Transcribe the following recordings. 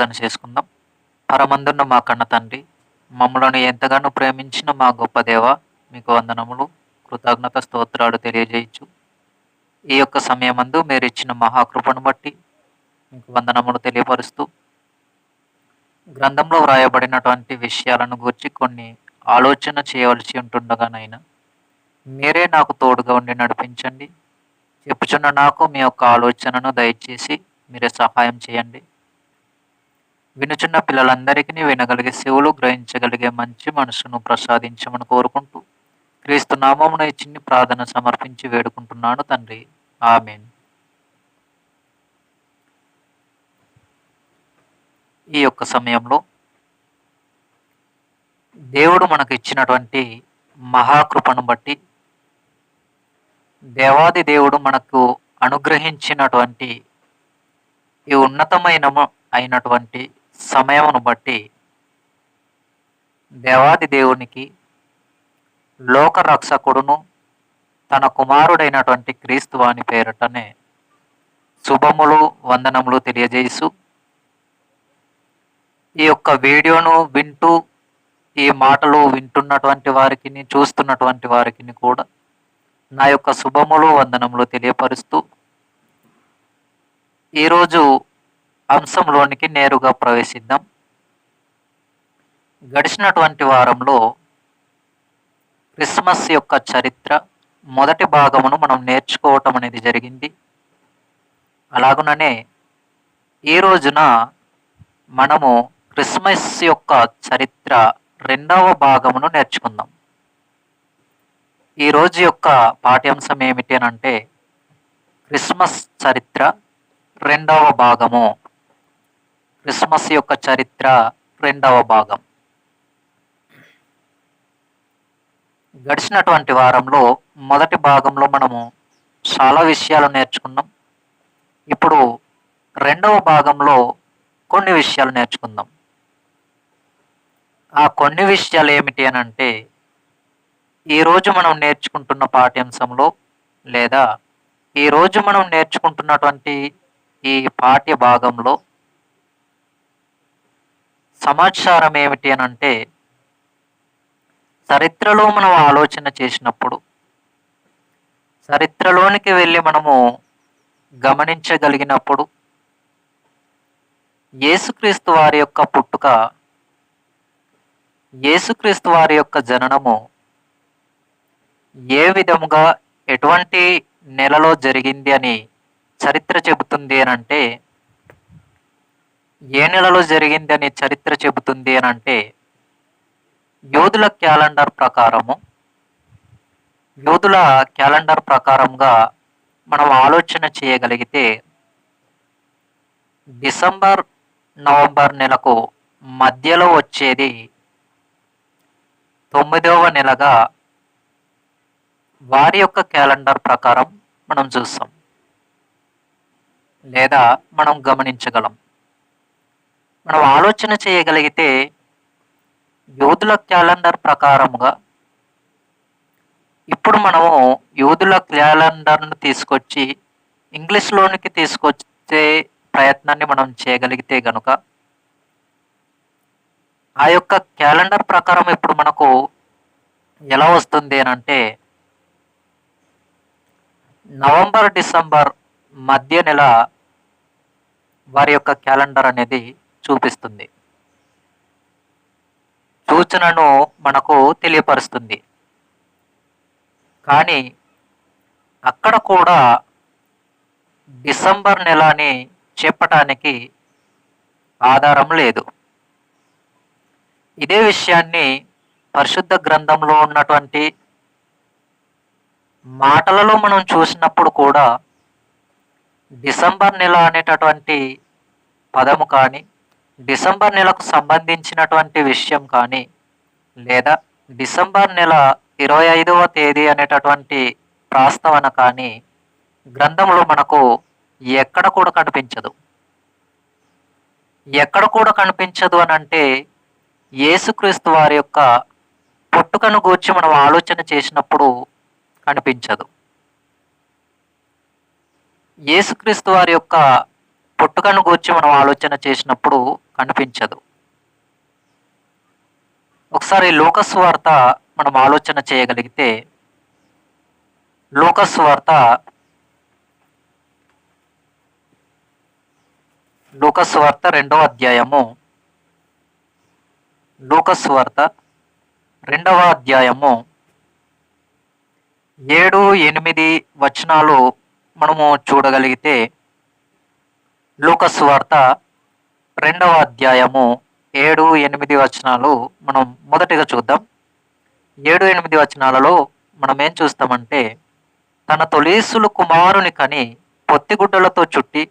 ప్రార్థన చేసుకుందాం. పరమందున్న మా కన్న తండ్రి మమ్మలను ఎంతగానో ప్రేమించిన మా గొప్ప దేవ మీకు వందనములు కృతజ్ఞత స్తోత్రాలు తెలియజేయచ్చు ఈ యొక్క సమయమందు మీరు ఇచ్చిన మహాకృపను బట్టి మీకు వందనములు తెలియపరుస్తూ గ్రంథంలో వ్రాయబడినటువంటి విషయాలను గురించి కొన్ని ఆలోచన చేయవలసి ఉంటుండగానైనా మీరే నాకు తోడుగా ఉండి నడిపించండి. చెప్పుచున్న నాకు మీ యొక్క ఆలోచనను దయచేసి మీరే సహాయం చేయండి. వినుచున్న పిల్లలందరికీ వినగలిగే శివులు గ్రహించగలిగే మంచి మనసును ప్రసాదించమని కోరుకుంటూ క్రీస్తు నామమున చిన్ని ప్రార్థన సమర్పించి వేడుకుంటున్నాను తండ్రి. ఆమెన్. ఈ యొక్క సమయంలో దేవుడు మనకు ఇచ్చినటువంటి మహాకృపను బట్టి దేవాది దేవుడు మనకు అనుగ్రహించినటువంటి ఈ ఉన్నతమైన అయినటువంటి సమయమును బట్టి దేవాది దేవునికి లోక రక్షకుడును తన కుమారుడైనటువంటి క్రీస్తు వాని పేరటనే శుభములు వందనములు తెలియజేసు ఈ యొక్క వీడియోను వింటూ ఈ మాటలు వింటున్నటువంటి వారికి చూస్తున్నటువంటి వారికి కూడా నా యొక్క శుభములు వందనములు తెలియపరుస్తూ ఈరోజు అంశంలోనికి నేరుగా ప్రవేశిద్దాం. గడిచినటువంటి వారంలో క్రిస్మస్ యొక్క చరిత్ర మొదటి భాగమును మనం నేర్చుకోవటం అనేది జరిగింది. అలాగుననే ఈ రోజున మనము క్రిస్మస్ యొక్క చరిత్ర రెండవ భాగమును నేర్చుకుందాం. ఈ రోజు యొక్క పాఠ్యాంశం ఏమిటి అని అంటే క్రిస్మస్ చరిత్ర రెండవ భాగము. క్రిస్మస్ యొక్క చరిత్ర రెండవ భాగం. గడిచినటువంటి వారంలో మొదటి భాగంలో మనము చాలా విషయాలు నేర్చుకున్నాం. ఇప్పుడు రెండవ భాగంలో కొన్ని విషయాలు నేర్చుకుందాం. ఆ కొన్ని విషయాలు ఏమిటి అని అంటే ఈరోజు మనం నేర్చుకుంటున్న పాఠ్యాంశంలో లేదా ఈరోజు మనం నేర్చుకుంటున్నటువంటి ఈ పాఠ్య భాగంలో సమాచారం ఏమిటి అని అంటే చరిత్రలో మనం ఆలోచన చేసినప్పుడు చరిత్రలోనికి వెళ్ళి మనము గమనించగలిగినప్పుడు యేసుక్రీస్తు వారి యొక్క పుట్టుక యేసుక్రీస్తు వారి యొక్క జననము ఏ విధముగా ఎటువంటి నెలలో జరిగింది అని చరిత్ర చెబుతుంది అని అంటే ఏ నెలలో జరిగింది అనే చరిత్ర చెబుతుంది అని అంటే యోధుల క్యాలెండర్ ప్రకారము. యోధుల క్యాలెండర్ ప్రకారంగా మనం ఆలోచన చేయగలిగితే డిసెంబర్ నవంబర్ నెలకు మధ్యలో వచ్చేది తొమ్మిదవ నెలగా వారి యొక్క క్యాలెండర్ ప్రకారం మనం చూస్తాం. లేదా మనం గమనించగలం. మనం ఆలోచన చేయగలిగితే యూదుల క్యాలెండర్ ప్రకారముగా ఇప్పుడు మనము యూదుల క్యాలెండర్ను తీసుకొచ్చి ఇంగ్లీష్లోనికి తీసుకొచ్చే ప్రయత్నాన్ని మనం చేయగలిగితే గనుక ఆ యొక్క క్యాలెండర్ ప్రకారం ఇప్పుడు మనకు ఎలా వస్తుంది అని అంటే నవంబర్ డిసెంబర్ మధ్య నెల వారి యొక్క క్యాలెండర్ అనేది చూపిస్తుంది. సూచనను మనకు తెలియపరుస్తుంది. కానీ అక్కడ కూడా డిసెంబర్ నెల అని చెప్పటానికి ఆధారం లేదు. ఇదే విషయాన్ని పరిశుద్ధ గ్రంథంలో ఉన్నటువంటి మాటలలో మనం చూసినప్పుడు కూడా డిసెంబర్ నెల అనేటటువంటి పదము కానీ డిసెంబర్ నెలకు సంబంధించినటువంటి విషయం కానీ లేదా డిసెంబర్ నెల ఇరవై ఐదవ తేదీ అనేటటువంటి ప్రాస్తావన కానీ గ్రంథంలో మనకు ఎక్కడ కూడా కనిపించదు. ఎక్కడ కూడా కనిపించదు అని అంటే యేసుక్రీస్తు వారి యొక్క పుట్టుకను గూర్చి మనం ఆలోచన చేసినప్పుడు కనిపించదు. యేసుక్రీస్తు వారి యొక్క పుట్టుకను గూర్చి మనం ఆలోచన చేసినప్పుడు కనిపించదు. ఒకసారి లోకస్ వార్త మనం ఆలోచన చేయగలిగితే లోకస్ వార్త లోకస్ వార్త రెండవ అధ్యాయము లోకస్ వార్త రెండవ అధ్యాయము ఏడు ఎనిమిది వచనాలు మనము చూడగలిగితే లోకస్ వార్త రెండవ అధ్యాయము ఏడు ఎనిమిది వచనాలు మనం మొదటిగా చూద్దాం. ఏడు ఎనిమిది వచనాలలో మనం ఏం చూస్తామంటే తన తొలీసులు కుమారుని కని పొత్తిగుడ్డలతో చుట్టి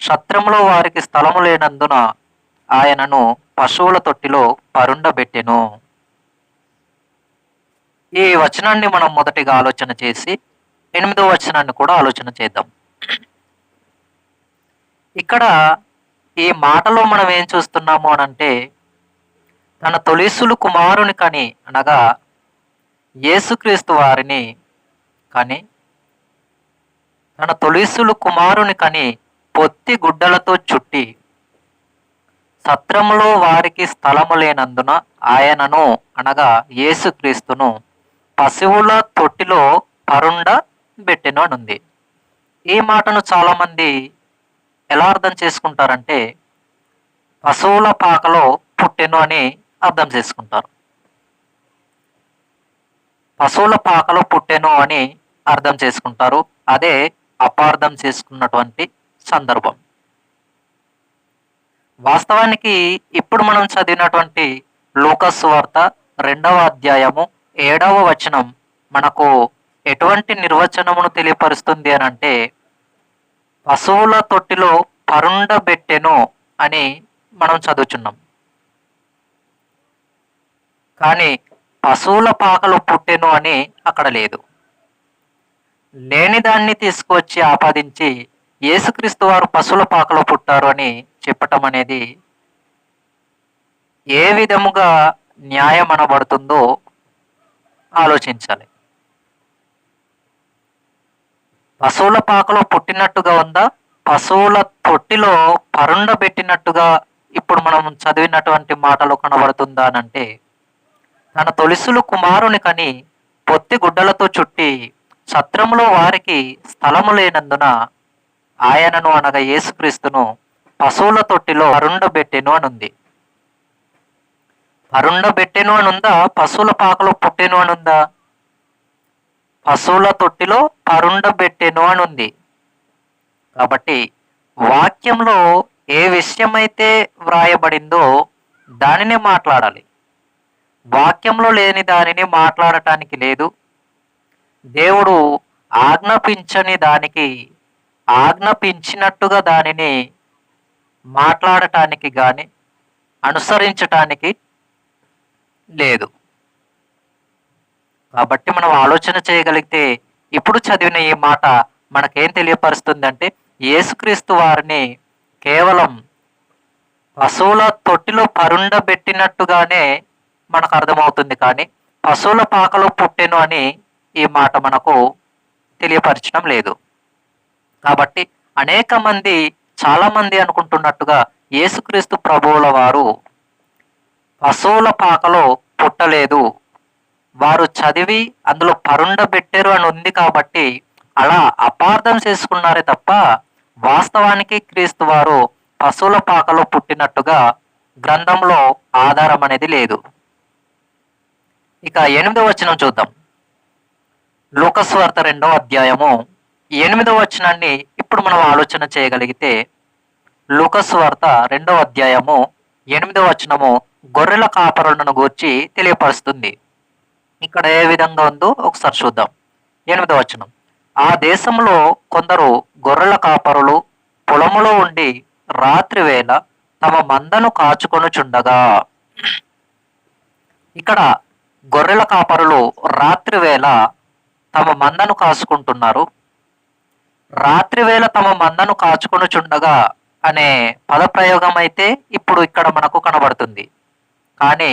క్షత్రములో వారికి స్థలము లేనందున ఆయనను పశువుల తొట్టిలో పరుండబెట్టెను. ఈ వచనాన్ని మనం మొదటిగా ఆలోచన చేసి ఎనిమిదో వచనాన్ని కూడా ఆలోచన చేద్దాం. ఇక్కడ ఈ మాటలో మనం ఏం చూస్తున్నాము అని అంటే తన తొలిసులు కుమారుని కని అనగా యేసుక్రీస్తు వారిని కానీ తన తొలిసులు కుమారుని కని పొత్తి గుడ్డలతో చుట్టి సత్రములో వారికి స్థలము లేనందున ఆయనను అనగా యేసుక్రీస్తును పశువుల తొట్టిలో పరుండ పెట్టెను ఈ మాటను చాలామంది ఎలా అర్థం చేసుకుంటారంటే పశువుల పాకలో పుట్టెను అని అర్థం చేసుకుంటారు. పశువుల పాకలో పుట్టెను అని అర్థం చేసుకుంటారు. అదే అపార్థం చేసుకున్నటువంటి సందర్భం. వాస్తవానికి ఇప్పుడు మనం చదివినటువంటి లూకస్ వార్త రెండవ అధ్యాయము ఏడవ వచనం మనకు ఎటువంటి నిర్వచనమును తెలియపరుస్తుంది అని అంటే పశువుల తొట్టిలో పరుండబెట్టెను అని మనం చదువుచున్నాం. కానీ పశువుల పాకలు పుట్టెను అని అక్కడ లేదు. లేని దాన్ని తీసుకువచ్చి ఆపాదించి యేసుక్రీస్తు వారు పశువుల పాకలో పుట్టారు అని చెప్పటం అనేది ఏ విధముగా న్యాయం అనబడుతుందో ఆలోచించాలి. పశువుల పాకలో పుట్టినట్టుగా ఉందా? పశువుల తొట్టిలో పరుండబెట్టినట్టుగా ఇప్పుడు మనం చదివినటువంటి మాటలు కనబడుతుందా అని అంటే తన తొలిసులు కుమారుని కని పొత్తి గుడ్డలతో చుట్టి సత్రములో వారికి స్థలము లేనందున ఆయనను అనగా యేసుక్రీస్తును పశువుల తొట్టిలో అరుండబెట్టెను అనుంది. ఉంది అనుందా? ఉందా పశువుల పాకలో పుట్టెను అనుందా? పశువుల తొట్టిలో పరుండబెట్టెను అని ఉంది కాబట్టి వాక్యంలో ఏ విషయమైతే వ్రాయబడిందో దానినే మాట్లాడాలి. వాక్యంలో లేని దానిని మాట్లాడటానికి లేదు. దేవుడు ఆజ్ఞాపించని దానికి ఆజ్ఞాపించినట్టుగా దానిని మాట్లాడటానికి కానీ అనుసరించటానికి లేదు. కాబట్టి మనం ఆలోచన చేయగలిగితే ఇప్పుడు చదివిన ఈ మాట మనకేం తెలియపరుస్తుందంటే యేసుక్రీస్తు వారిని కేవలం పశువుల తొట్టిలో పరుండబెట్టినట్టుగానే మనకు అర్థమవుతుంది కానీ పశువుల పాకలో పుట్టెను అని ఈ మాట మనకు తెలియపరచడం లేదు. కాబట్టి అనేక మంది చాలామంది అనుకుంటున్నట్టుగా యేసుక్రీస్తు ప్రభువుల వారు పశువుల పాకలో పుట్టలేదు. వారు చదివి అందులో పరుండబెట్టారు అని ఉంది కాబట్టి అలా అపార్థం చేసుకున్నారే తప్ప వాస్తవానికి క్రీస్తు వారు పశువుల పాకలో పుట్టినట్టుగా గ్రంథంలో ఆధారం అనేది లేదు. ఇక ఎనిమిదవ వచనం చూద్దాం. లోకస్వార్త రెండవ అధ్యాయము ఎనిమిదవ వచనాన్ని ఇప్పుడు మనం ఆలోచన చేయగలిగితే లోకస్వార్త రెండవ అధ్యాయము ఎనిమిదవ వచనము గొర్రెల కాపరులను గూర్చి తెలియపరుస్తుంది. ఇక్కడ ఏ విధంగా ఉందో ఒకసారి చూద్దాం. ఎనిమిదవ వచనం. ఆ దేశంలో కొందరు గొర్రెల కాపరులు పొలములో ఉండి రాత్రి వేళ తమ మందను కాచుకొనుచుండగా. ఇక్కడ గొర్రెల కాపరులు రాత్రి వేళ తమ మందను కాసుకుంటున్నారు రాత్రి వేళ తమ మందను కాచుకొనుచుండగా అనే పదప్రయోగం అయితే ఇప్పుడు ఇక్కడ మనకు కనబడుతుంది. కానీ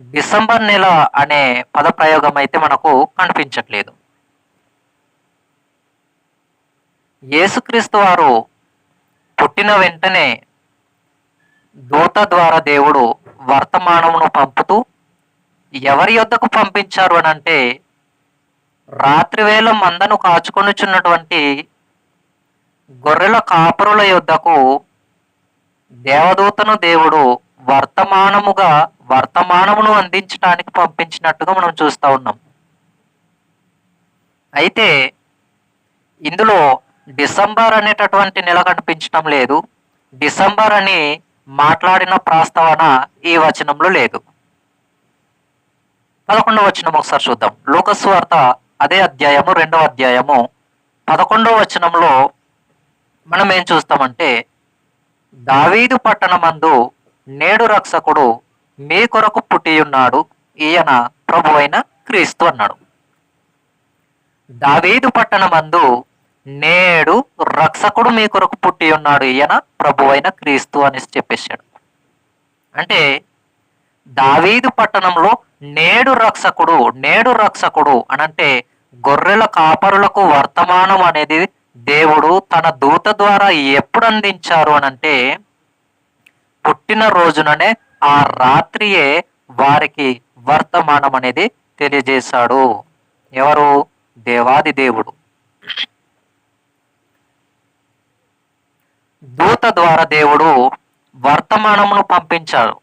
డిసెంబర్ నెల అనే పదప్రయోగం అయితే మనకు కనిపించట్లేదు. యేసుక్రీస్తు వారు పుట్టిన వెంటనే దూత ద్వారా దేవుడు వర్తమానమును పంపుతూ ఎవరి యొద్దకు పంపించారు అని అంటే రాత్రివేళ మందను కాచుకొనుచున్నటువంటి గొర్రెల కాపరుల యొద్దకు దేవదూతను దేవుడు వర్తమానముగా వర్తమానమును అందించడానికి పంపించినట్టుగా మనం చూస్తూ ఉన్నాం. అయితే ఇందులో డిసెంబర్ అనేటటువంటి నెల కనిపించడం లేదు. డిసెంబర్ అని మాట్లాడిన ప్రస్తావన ఈ వచనంలో లేదు. పదకొండవ వచనం ఒకసారి చూద్దాం. లోకస్వార్త అదే అధ్యాయము రెండవ అధ్యాయము పదకొండవ వచనంలో మనం ఏం చూస్తామంటే దావీదు పట్టణమందు నేడు రక్షకుడు మీ కొరకు పుట్టియున్నాడు ఈయన ప్రభువైన క్రీస్తు అన్నాడు. దావీదు పట్టణమందు నేడు రక్షకుడు మీ కొరకు పుట్టి ఉన్నాడు ఈయన ప్రభువైన క్రీస్తు అని చెప్పేశాడు. అంటే దావీదు పట్టణంలో నేడు రక్షకుడు నేడు రక్షకుడు అనంటే గొర్రెల కాపరులకు వర్తమానం అనేది దేవుడు తన దూత ద్వారా ఎప్పుడు అందించారు అనంటే పుట్టిన రోజుననే ఆ రాత్రియే వారికి వర్తమానం అనేది తెలియజేశాడు. ఎవరు? దేవాది దేవుడు. దూత ద్వారా దేవుడు వర్తమానమును పంపించాడు.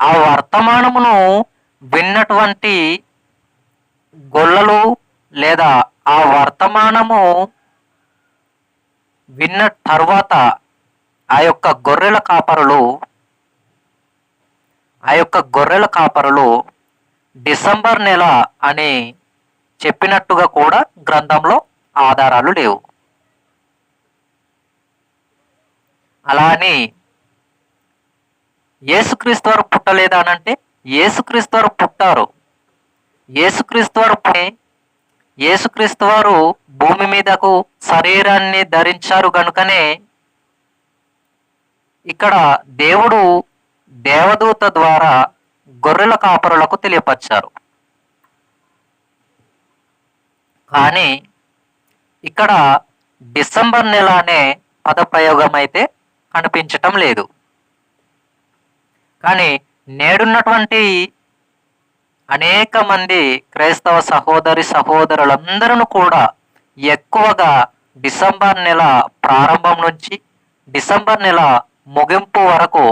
ఆ వర్తమానమును విన్నటువంటి గొల్లలు లేదా ఆ వర్తమానము విన్న తర్వాత ఆ యొక్క గొర్రెల కాపరులు ఆ యొక్క గొర్రెల కాపరులు డిసెంబర్ నెల అని చెప్పినట్టుగా కూడా గ్రంథంలో ఆధారాలు లేవు. అలా అని యేసుక్రీస్తు వారు పుట్టలేదా అనంటే యేసుక్రీస్తు వారు పుట్టారు. యేసుక్రీస్తు వారు పుట్టి యేసుక్రీస్తు వారు భూమి మీదకు శరీరాన్ని ధరించారు గనుకనే ఇక్కడ దేవుడు దేవదూత ద్వారా గొర్రెల కాపరులకు తెలియపరిచారు. కానీ ఇక్కడ డిసెంబర్ నెల అనే పదప్రయోగం అయితే కనిపించటం లేదు. కానీ నేడున్నటువంటి అనేక మంది క్రైస్తవ సహోదరి సహోదరులందరూ కూడా ఎక్కువగా డిసెంబర్ నెల ప్రారంభం నుంచి డిసెంబర్ నెల ముగింపు వరకు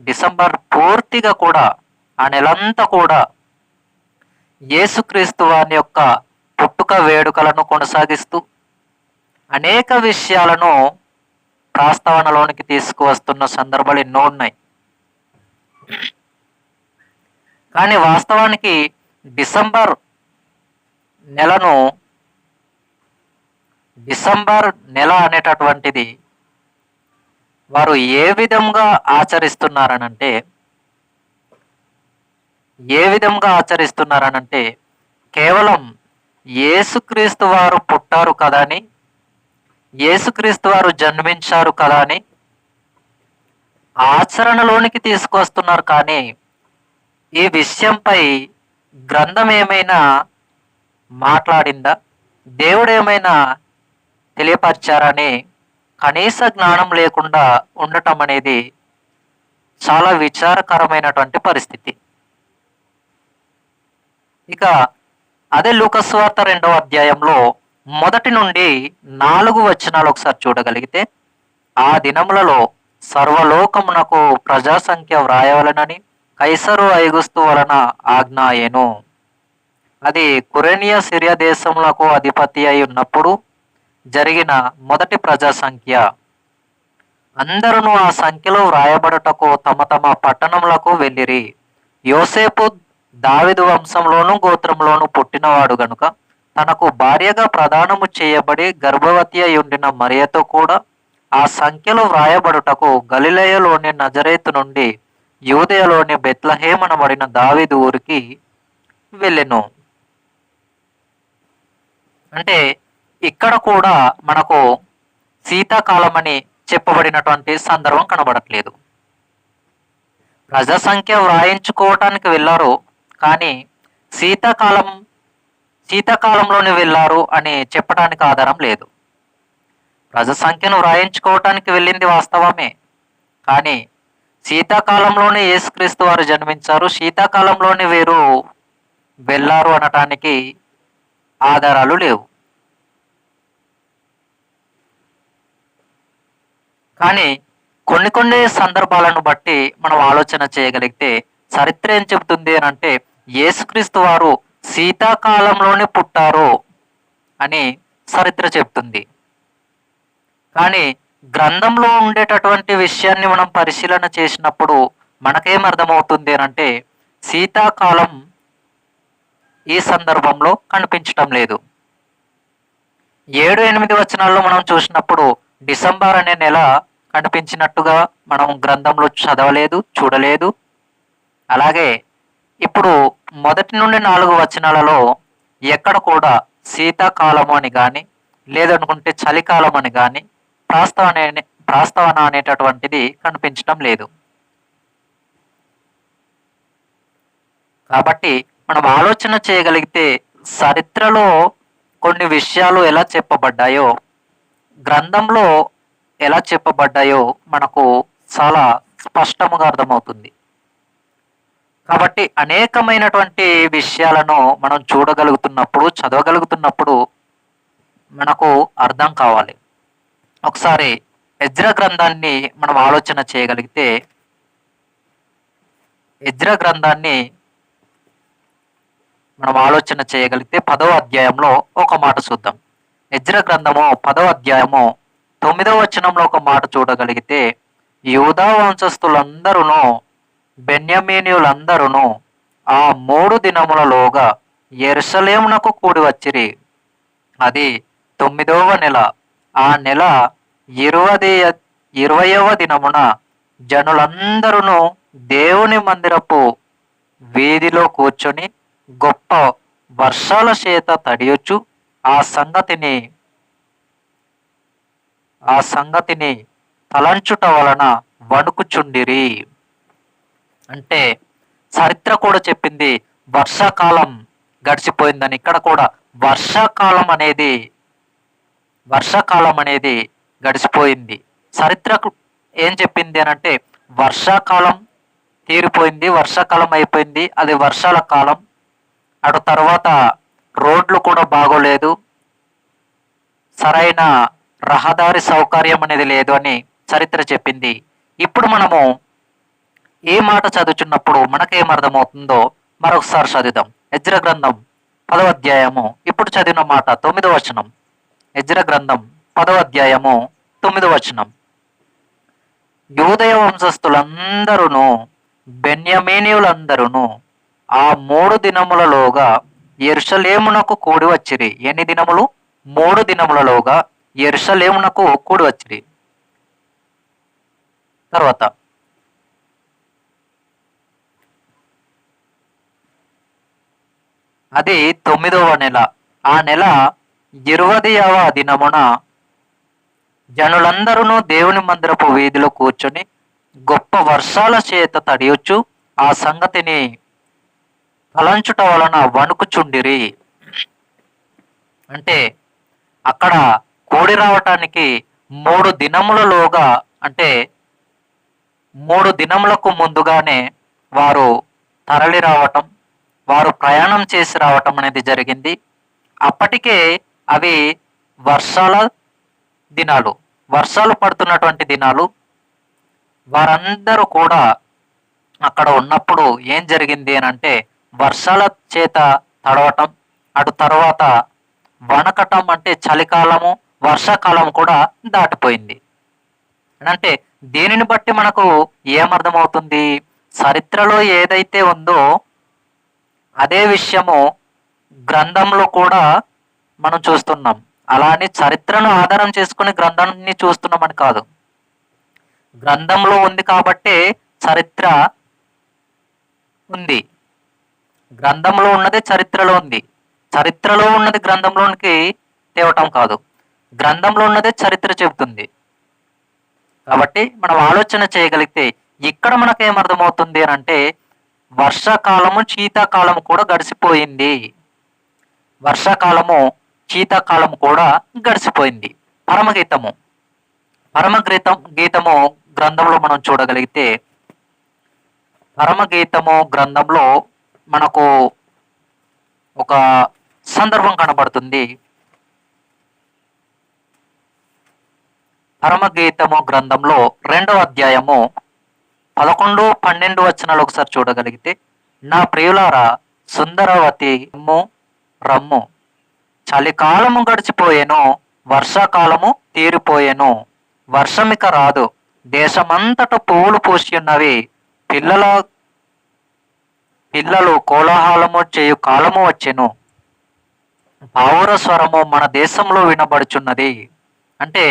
డిసెంబర్ పూర్తిగా కూడా ఆ నెలంతా కూడా యేసుక్రీస్తు వారి యొక్క పుట్టుక వేడుకలను కొనసాగిస్తూ అనేక విషయాలను ప్రాస్తావనలోనికి తీసుకువస్తున్న సందర్భాలు ఎన్నో ఉన్నాయి. కానీ వాస్తవానికి డిసెంబర్ నెలను డిసెంబర్ నెల అనేటటువంటిది వారు ఏ విధంగా ఆచరిస్తున్నారనంటే ఏ విధంగా ఆచరిస్తున్నారనంటే కేవలం యేసుక్రీస్తు వారు పుట్టారు కదా అని యేసుక్రీస్తు వారు జన్మించారు కదా అని ఆచరణలోనికి తీసుకొస్తున్నారు కానీ ఈ విషయంపై గ్రంథం ఏమైనా మాట్లాడిందా? దేవుడు ఏమైనా తెలియపరిచారని కనీస జ్ఞానం లేకుండా ఉండటం అనేది చాలా విచారకరమైనటువంటి పరిస్థితి. ఇక అదే లూకస్వార్త రెండవ అధ్యాయంలో మొదటి నుండి నాలుగు వచనాలు ఒకసారి చూడగలిగితే ఆ దినములలో సర్వలోకమునకు ప్రజా సంఖ్య వ్రాయవలనని కైసరు ఐగుస్తు వలన ఆజ్ఞాయను అది కురేనియా సిరియా దేశములకు అధిపతి అయి ఉన్నప్పుడు జరిగిన మొదటి ప్రజా సంఖ్య అందరూ ఆ సంఖ్యలో వ్రాయబడటకు తమ తమ పట్టణములకు వెళ్ళిరి. యోసేపు దావిదు వంశంలోను గోత్రంలోను పుట్టినవాడు గనుక తనకు భార్యగా ప్రదానము చేయబడి గర్భవతి అయి ఉండిన మరియతో కూడా ఆ సంఖ్యలో వ్రాయబడుటకు గలిలయలోని నజరేతు నుండి యూదయలోని బెత్లహేమనబడిన దావిదు ఊరికి వెళ్ళెను. అంటే ఇక్కడ కూడా మనకు శీతాకాలం అని చెప్పబడినటువంటి సందర్భం కనబడట్లేదు. ప్రజా సంఖ్య వ్రాయించుకోవటానికి వెళ్ళారు కానీ శీతాకాలం శీతాకాలంలోనే వెళ్ళారు అని చెప్పడానికి ఆధారం లేదు. ప్రజా సంఖ్యను వ్రాయించుకోవటానికి వెళ్ళింది వాస్తవమే కానీ శీతాకాలంలోనే యేసుక్రీస్తు వారు జన్మించారు శీతాకాలంలోనే వీరు వెళ్ళారు అనటానికి ఆధారాలు లేవు. కానీ కొన్ని కొన్ని సందర్భాలను బట్టి మనం ఆలోచన చేయగలిగితే చరిత్ర ఏం చెబుతుంది అని అంటే యేసుక్రీస్తు వారు శీతాకాలంలోనే పుట్టారు అని చరిత్ర చెప్తుంది కానీ గ్రంథంలో ఉండేటటువంటి విషయాన్ని మనం పరిశీలన చేసినప్పుడు మనకేం అర్థమవుతుంది అని అంటే శీతాకాలం ఈ సందర్భంలో కనిపించటం లేదు. ఏడు ఎనిమిది వచనాల్లో మనం చూసినప్పుడు డిసెంబర్ అనే నెల కనిపించినట్టుగా మనం గ్రంథంలో చదవలేదు చూడలేదు. అలాగే ఇప్పుడు మొదటి నుండి నాలుగు వచనాలలో ఎక్కడ కూడా శీతాకాలం అని కానీ లేదనుకుంటే చలికాలం అని కానీ ప్రాస్తావన ప్రాస్తావన అనేటటువంటిది కనిపించడం లేదు. కాబట్టి మనం ఆలోచన చేయగలిగితే చరిత్రలో కొన్ని విషయాలు ఎలా చెప్పబడ్డాయో గ్రంథంలో ఎలా చెప్పబడ్డాయో మనకు చాలా స్పష్టముగా అర్థమవుతుంది. కాబట్టి అనేకమైనటువంటి విషయాలను మనం చూడగలుగుతున్నప్పుడు చదవగలుగుతున్నప్పుడు మనకు అర్థం కావాలి. ఒకసారి ఎజ్ర గ్రంథాన్ని మనం ఆలోచన చేయగలిగితే ఎజ్ర గ్రంథాన్ని మనం ఆలోచన చేయగలిగితే పదవ అధ్యాయంలో ఒక మాట చూద్దాం. యజ్ర గ్రంథము పదవ అధ్యాయము తొమ్మిదవ వచనంలో ఒక మాట చూడగలిగితే యూదా వంశస్థులందరూ బెన్యమీనియులందరూ ఆ మూడు దినములలోగా ఎరుసలేమునకు కూడి వచ్చిరి. అది తొమ్మిదవ నెల. ఆ నెల ఇరవది ఇరవయవ దినమున జనులందరూ దేవుని మందిరపు వీధిలో కూర్చొని గొప్ప వర్షాల చేత తడియొచ్చు ఆ సంగతిని ఆ సంగతిని తలంచుట వలన వణుకుచుండిరి. అంటే చరిత్ర కూడా చెప్పింది వర్షాకాలం గడిచిపోయిందని. ఇక్కడ కూడా వర్షాకాలం అనేది వర్షాకాలం అనేది గడిచిపోయింది. చరిత్రకు ఏం చెప్పింది అని అంటే వర్షాకాలం తీరిపోయింది వర్షాకాలం అయిపోయింది అది వర్షాల కాలం. అటు తర్వాత రోడ్లు కూడా బాగోలేదు. సరైన రహదారి సౌకర్యం అనేది లేదు అని చరిత్ర చెప్పింది. ఇప్పుడు మనము ఏ మాట చదువుచున్నప్పుడు మనకేం అర్థమవుతుందో మరొకసారి చదువుదాం. ఎజ్ర గ్రంథం పదవ అధ్యాయము. ఇప్పుడు చదివిన మాట తొమ్మిదవ వచనం. ఎజ్ర గ్రంథం పదవ అధ్యాయము తొమ్మిదవ వచనం. యూదయ వంశస్థులందరూ బెన్యమేనియులందరూ ఆ మూడు దినములలోగా ఎరుసలేమునకు కూడి వచ్చిరి. ఎన్ని దినములు? మూడు దినములలోగా ఎరుసలేమునకు కూడి వచ్చిరి. తర్వాత అది తొమ్మిదవ నెల. ఆ నెల ఇరవదవ దినమున జనులందరూ దేవుని మందిరపు వీధిలో కూర్చొని గొప్ప వర్షాల చేత తడియొచ్చు. ఆ సంగతిని తలంచుట వలన వణుకుచుండిరి. అంటే అక్కడ కూడి రావటానికి మూడు దినములలోగా అంటే మూడు దినములకు ముందుగానే వారు తరలి రావటం వారు ప్రయాణం చేసి రావటం అనేది జరిగింది. అప్పటికే అవి వర్షాల దినాలు వర్షాలు పడుతున్నటువంటి దినాలు. వారందరూ కూడా అక్కడ ఉన్నప్పుడు ఏం జరిగింది అని అంటే వర్షాల చేత తడవటం అటు తర్వాత వనకటం అంటే చలికాలము వర్షాకాలం కూడా దాటిపోయింది. అంటే దీనిని బట్టి మనకు ఏమర్థమవుతుంది చరిత్రలో ఏదైతే ఉందో అదే విషయము గ్రంథంలో కూడా మనం చూస్తున్నాం. అలానే చరిత్రను ఆధారం చేసుకుని గ్రంథాన్ని చూస్తున్నామని కాదు. గ్రంథంలో ఉంది కాబట్టే చరిత్ర ఉంది. గ్రంథంలో ఉన్నదే చరిత్రలో ఉంది. చరిత్రలో ఉన్నది గ్రంథంలోనికి తేవటం కాదు. గ్రంథంలో ఉన్నదే చరిత్ర చెబుతుంది. కాబట్టి మనం ఆలోచన చేయగలిగితే ఇక్కడ మనకు ఏమర్థమవుతుంది అని అంటే వర్షాకాలము శీతాకాలము కూడా గడిచిపోయింది. వర్షాకాలము శీతాకాలం కూడా గడిచిపోయింది. పరమగీతము. పరమగీతం గీతము గ్రంథంలో మనం చూడగలిగితే పరమగీతము గ్రంథంలో మనకు ఒక సందర్భం కనబడుతుంది. పరమగీతము గ్రంథంలో రెండవ అధ్యాయము పదకొండు పన్నెండు వచనాలు ఒకసారి చూడగలిగితే నా ప్రియులారా సుందరవతి రమ్ము రమ్ము. చలికాలము గడిచిపోయేను వర్షాకాలము తీరిపోయేను. వర్షమిక రాదు దేశమంతట పువ్వులు పూసి ఉన్నవి పిల్లల పిల్లలు కోలాహలము చేయు కాలము వచ్చెను. పావుర స్వరము మన దేశంలో వినబడుచున్నది. అంటే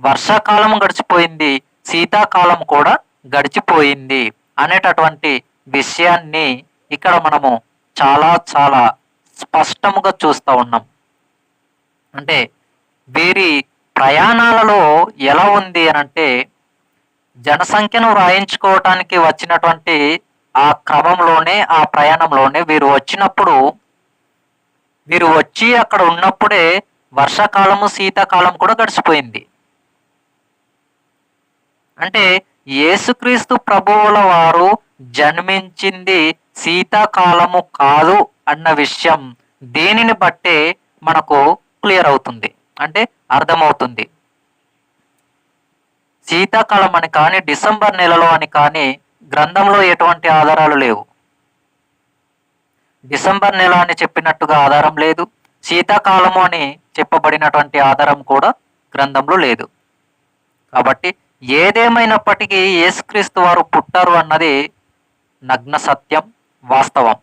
వర్షాకాలం గడిచిపోయింది శీతాకాలం కూడా గడిచిపోయింది అనేటటువంటి విషయాన్ని ఇక్కడ మనము చాలా చాలా స్పష్టముగా చూస్తూ ఉన్నాం. అంటే వీరి ప్రయాణాలలో ఎలా ఉంది అని అంటే జనసంఖ్యను వ్రాయించుకోవటానికి వచ్చినటువంటి ఆ క్రమంలోనే ఆ ప్రయాణంలోనే వీరు వచ్చినప్పుడు వీరు వచ్చి అక్కడ ఉన్నప్పుడే వర్షాకాలము శీతాకాలం కూడా గడిచిపోయింది. అంటే యేసుక్రీస్తు ప్రభువుల వారు జన్మించింది శీతాకాలము కాదు అన్న విషయం దీనిని బట్టే మనకు క్లియర్ అవుతుంది. అంటే అర్థమవుతుంది. శీతాకాలం అని కానీ డిసెంబర్ నెలలో అని కానీ గ్రంథంలో ఎటువంటి ఆధారాలు లేవు. డిసెంబర్ నెల అని చెప్పినట్టుగా ఆధారం లేదు. శీతాకాలము అని చెప్పబడినటువంటి ఆధారం కూడా గ్రంథంలో లేదు. కాబట్టి ఏదేమైనప్పటికీ యేసుక్రీస్తు వారు పుట్టారు అన్నది నగ్న సత్యం వాస్తవం.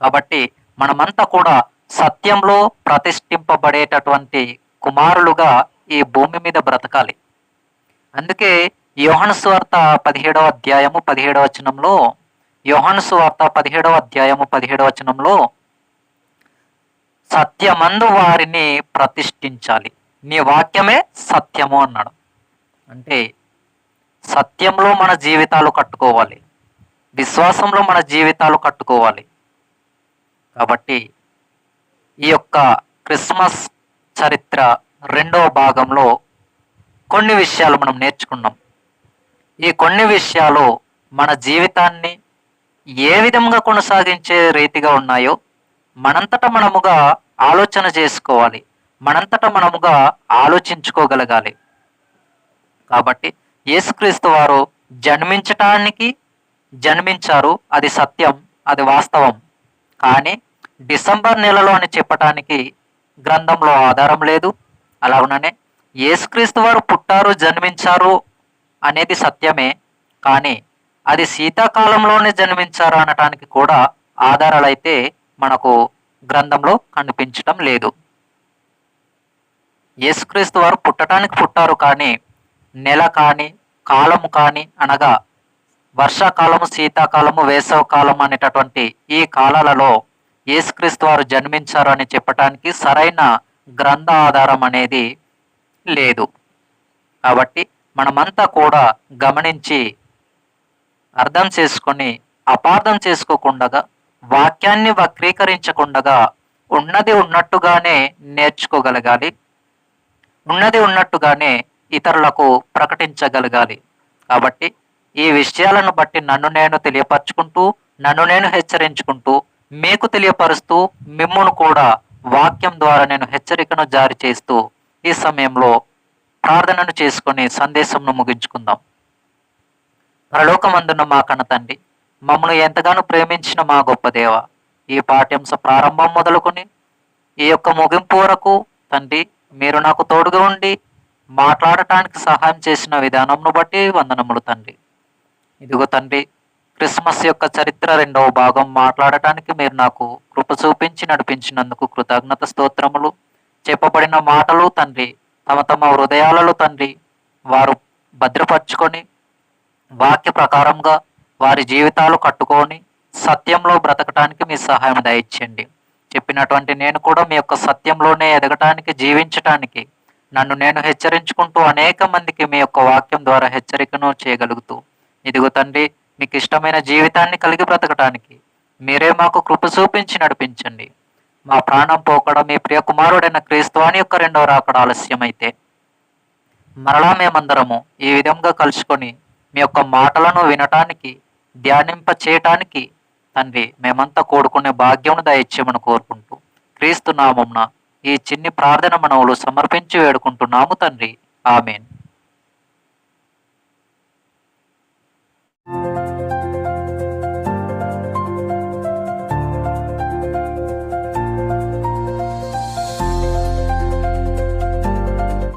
కాబట్టి మనమంతా కూడా సత్యంలో ప్రతిష్ఠింపబడేటటువంటి కుమారులుగా ఈ భూమి మీద బ్రతకాలి. అందుకే యోహన్ సువార్త పదిహేడవ అధ్యాయము పదిహేడవ వచనంలో యోహన్ సువార్త పదిహేడవ అధ్యాయము పదిహేడవ వచనంలో సత్యమందు వారిని ప్రతిష్ఠించాలి. నీ వాక్యమే సత్యము అన్నాడు. అంటే సత్యంలో మన జీవితాలు కట్టుకోవాలి. విశ్వాసంలో మన జీవితాలు కట్టుకోవాలి. కాబట్టి ఈ యొక్క క్రిస్మస్ చరిత్ర రెండవ భాగంలో కొన్ని విషయాలు మనం నేర్చుకున్నాం. ఈ కొన్ని విషయాలు మన జీవితాన్ని ఏ విధంగా కొనసాగించే రీతిగా ఉన్నాయో మనంతట మనముగా ఆలోచన చేసుకోవాలి. మనంతట మనముగా ఆలోచించుకోగలగాలి. కాబట్టి యేసుక్రీస్తు వారు జన్మించటానికి జన్మించారు. అది సత్యం అది వాస్తవం. కానీ డిసెంబర్ నెలలో అని చెప్పటానికి గ్రంథంలో ఆధారం లేదు. అలాగనే యేసుక్రీస్తు వారు పుట్టారు జన్మించారు అనేది సత్యమే. కానీ అది శీతాకాలంలోనే జన్మించారు అనటానికి కూడా ఆధారాలైతే మనకు గ్రంథంలో కనిపించటం లేదు. యేసుక్రీస్తు వారు పుట్టడానికి పుట్టారు కానీ నెల కానీ కాలము కానీ అనగా వర్షాకాలము శీతాకాలము వేసవకాలం అనేటటువంటి ఈ కాలాలలో యేసుక్రీస్తు వారు జన్మించారు అని చెప్పటానికి సరైన గ్రంథ ఆధారం అనేది లేదు. కాబట్టి మనమంతా కూడా గమనించి అర్థం చేసుకొని అపార్థం చేసుకోకుండా వాక్యాన్ని వక్రీకరించకుండా ఉన్నది ఉన్నట్టుగానే నేర్చుకోగలగాలి. ఉన్నది ఉన్నట్టుగానే ఇతరులకు ప్రకటించగలగాలి. కాబట్టి ఈ విషయాలను బట్టి నన్ను నేను తెలియపరచుకుంటూ నన్ను నేను హెచ్చరించుకుంటూ మీకు తెలియపరుస్తూ మిమ్మును కూడా వాక్యం ద్వారా నేను హెచ్చరికను జారీ చేస్తూ ఈ సమయంలో ప్రార్థనను చేసుకొని సందేశంను ముగించుకుందాం. పరలోకమందున్న మా కన్న తండ్రి మమ్మల్ని ఎంతగానో ప్రేమించిన మా గొప్ప దేవ ఈ పాఠ్యాంశ ప్రారంభం మొదలుకొని ఈ యొక్క ముగింపు వరకు తండ్రి మీరు నాకు తోడుగా ఉండి మాట్లాడటానికి సహాయం చేసిన విధానంను బట్టి వందనములు తండ్రి. ఇదిగో తండ్రి క్రిస్మస్ యొక్క చరిత్ర రెండవ భాగం మాట్లాడటానికి మీరు నాకు కృప చూపించి నడిపించినందుకు కృతజ్ఞత స్తోత్రములు. చెప్పబడిన మాటలు తండ్రి తమ తమ హృదయాలలో తండ్రి వారు భద్రపరుచుకొని వాక్య ప్రకారంగా వారి జీవితాలు కట్టుకొని సత్యంలో బ్రతకటానికి మీ సహాయం దయచేయండి. చెప్పినటువంటి నేను కూడా మీ యొక్క సత్యంలోనే ఎదగటానికి జీవించటానికి నన్ను నేను హెచ్చరించుకుంటూ అనేక మందికి మీ యొక్క వాక్యం ద్వారా హెచ్చరికను చేయగలుగుతూ ఇదిగో తండ్రి మీకు ఇష్టమైన జీవితాన్ని కలిగి బ్రతకటానికి మీరే మాకు కృప చూపించి నడిపించండి. మా ప్రాణం పోకడం మీ ప్రియ కుమారుడైన క్రీస్తువాని యొక్క రెండవ రాకడ ఆలస్యమైతే. మరలా మేమందరము ఈ విధంగా కలుసుకొని మీ యొక్క మాటలను వినటానికి ధ్యానింప చేయటానికి తండ్రి మేమంతా కోడుకునే భాగ్యమును దయచేయమని కోరుకుంటూ క్రీస్తు నామంన ఈ చిన్ని ప్రార్థన మనవులు సమర్పించి వేడుకుంటున్నాము తండ్రి. ఆమెన్.